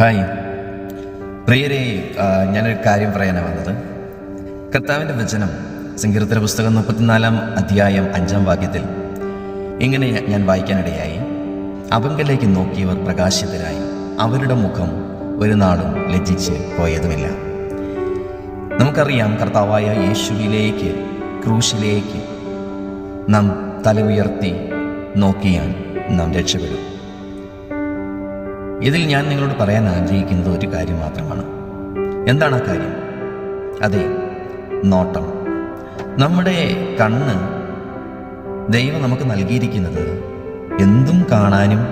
Hi. പ്രിയരെ ഞാനൊരു കാര്യം പറയാനാണ് വന്നത്. കർത്താവിന്റെ വചനം സങ്കീർത്തന പുസ്തകം മുപ്പത്തിനാലാം അധ്യായം അഞ്ചാം വാക്യത്തിൽ ഇങ്ങനെ ഞാൻ വായിക്കാനിടയായി. അവങ്കലേക്ക് നോക്കിയവർ പ്രകാശിതരായി. അവരുടെ മുഖം ഒരു നാളും ലജ്ജിച്ച് പോയതുമില്ല. നമുക്കറിയാം കർത്താവായ യേശുവിലേക്ക് ക്രൂശിലേക്ക് നാം തല ഉയർത്തി നോക്കിയാൽ നാം രക്ഷപ്പെടും. ഇതിൽ ഞാൻ നിങ്ങളോട് പറയാൻ ആഗ്രഹിക്കുന്നത് ഒരു കാര്യം മാത്രമാണ്. എന്താണ് ആ കാര്യം? അതെ നോട്ടം. നമ്മുടെ കണ്ണ് ദൈവം നമുക്ക് നൽകിയിരിക്കുന്നത് എന്തും കാണാനും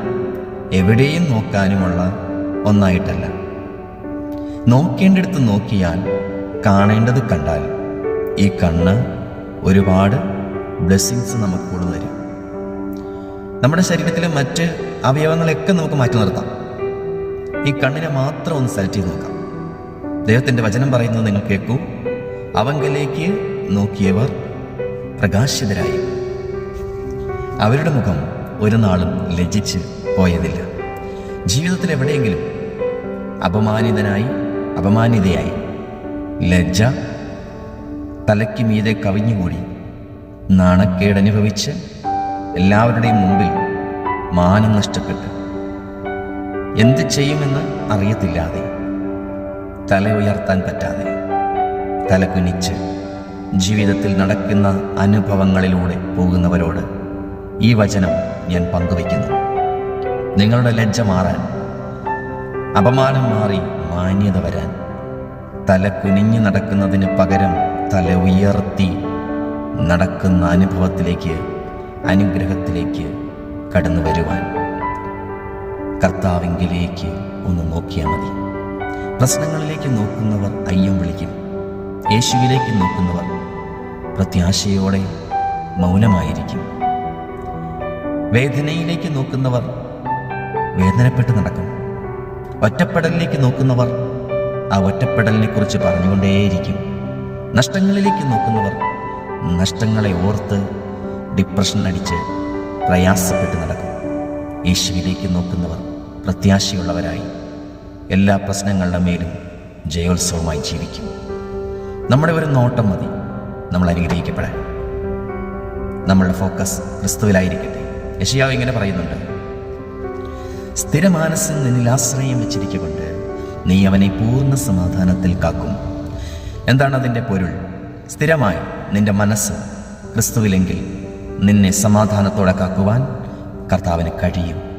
എവിടെയും നോക്കാനുമുള്ള ഒന്നായിട്ടല്ല. നോക്കേണ്ടിടത്ത് നോക്കിയാൽ കാണേണ്ടത് കണ്ടാൽ ഈ കണ്ണ് ഒരുപാട് ബ്ലെസ്സിങ്സ് നമുക്ക് കൊണ്ടുവരും നമ്മുടെ ശരീരത്തിലെ മറ്റ് അവയവങ്ങളൊക്കെ നമുക്ക് മാറ്റി നിർത്താം. ഈ കണ്ണിനെ മാത്രം ഒന്ന് സെലക്ട് ചെയ്ത് നോക്കാം. ദൈവത്തിന്റെ വചനം പറയുന്നത് നിങ്ങൾ കേൾക്കൂ. അവങ്കലേക്ക് നോക്കിയവർ പ്രകാശിതരായി. അവരുടെ മുഖം ഒരു നാളും ലജ്ജിച്ച് പോയതില്ല. ജീവിതത്തിൽ എവിടെയെങ്കിലും അപമാനിതനായി അപമാനിതയായി ലജ്ജ തലയ്ക്ക് മീതെ കവിഞ്ഞുകൂടി നാണക്കേടനുഭവിച്ച് എല്ലാവരുടെയും മുമ്പിൽ മാനം നഷ്ടപ്പെട്ട് എന്ത് ചെയ്യുമെന്ന് അറിയത്തില്ലാതെ തല ഉയർത്താൻ പറ്റാതെ തല കുനിച്ച് ജീവിതത്തിൽ നടക്കുന്ന അനുഭവങ്ങളിലൂടെ പോകുന്നവരോട് ഈ വചനം ഞാൻ പങ്കുവയ്ക്കുന്നു. നിങ്ങളുടെ ലജ്ജ മാറാൻ അപമാനം മാറി മാന്യത വരാൻ തല കുനിഞ്ഞു നടക്കുന്നതിന് പകരം തല ഉയർത്തി നടക്കുന്ന അനുഭവത്തിലേക്ക് അനുഗ്രഹത്തിലേക്ക് കടന്നു വരുവാൻ കർത്താവിങ്കിലേക്ക് ഒന്ന് നോക്കിയാൽ മതി. പ്രശ്നങ്ങളിലേക്ക് നോക്കുന്നവർ അയ്യം വിളിക്കും. യേശുവിലേക്ക് നോക്കുന്നവർ പ്രത്യാശയോടെ മൗനമായിരിക്കും. വേദനയിലേക്ക് നോക്കുന്നവർ വേദനപ്പെട്ട് നടക്കും. ഒറ്റപ്പെടലിലേക്ക് നോക്കുന്നവർ ആ ഒറ്റപ്പെടലിനെ കുറിച്ച് പറഞ്ഞുകൊണ്ടേയിരിക്കും. നഷ്ടങ്ങളിലേക്ക് നോക്കുന്നവർ നഷ്ടങ്ങളെ ഓർത്ത് ഡിപ്രഷൻ അടിച്ച് പ്രയാസപ്പെട്ട് നടക്കും. യേശുവിലേക്ക് നോക്കുന്നവർ പ്രത്യാശയുള്ളവരായി എല്ലാ പ്രശ്നങ്ങളുടെ മേലും ജയോത്സവമായി ജീവിക്കും. നമ്മുടെ ഒരു നോട്ടം മതി നമ്മൾ അനുഗ്രഹിക്കപ്പെടാൻ. നമ്മളുടെ ഫോക്കസ് ക്രിസ്തുവിലായിരിക്കട്ടെ. യശയാവ് ഇങ്ങനെ പറയുന്നുണ്ട്. സ്ഥിരമാനസിൽ നിന്നിൽ ആശ്രയം വെച്ചിരിക്കൊണ്ട് നീ അവനെ പൂർണ സമാധാനത്തിൽ കാക്കും. എന്താണ് അതിന്റെ പൊരുൾ? സ്ഥിരമായി നിന്റെ മനസ്സ് ക്രിസ്തുവിലെങ്കിൽ നിന്നെ സമാധാനത്തോടെ കാക്കുവാൻ കർത്താവിന് കഴിയും.